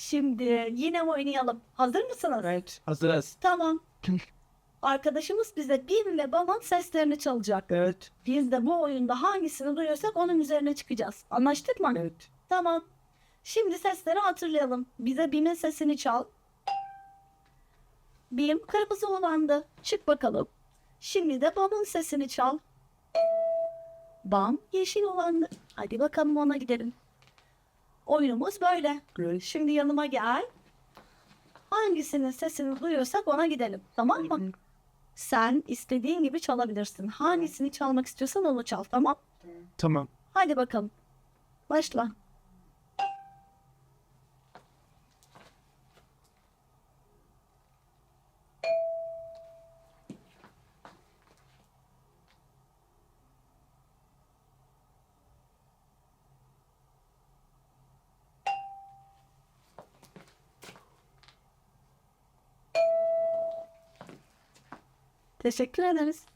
Şimdi yine oynayalım. Hazır mısınız? Evet. Hazırız. Tamam. Arkadaşımız bize bir ile babam seslerini çalacak. Evet. Biz de bu oyunda hangisini duyuyorsak onun üzerine çıkacağız. Anlaştık mı? Evet. Tamam. Şimdi sesleri hatırlayalım. Bize Bim'in sesini çal. Bim kırmızı olandı. Çık bakalım. Şimdi de Bam'ın sesini çal. Bam yeşil olandı. Hadi bakalım ona gidelim. Oyunumuz böyle. Evet. Şimdi yanıma gel. Hangisinin sesini duyuyorsak ona gidelim. Tamam mı? Sen istediğin gibi çalabilirsin. Hangisini çalmak istiyorsan onu çal. Tamam. Tamam. Hadi bakalım. Başla. Teşekkür ederiz.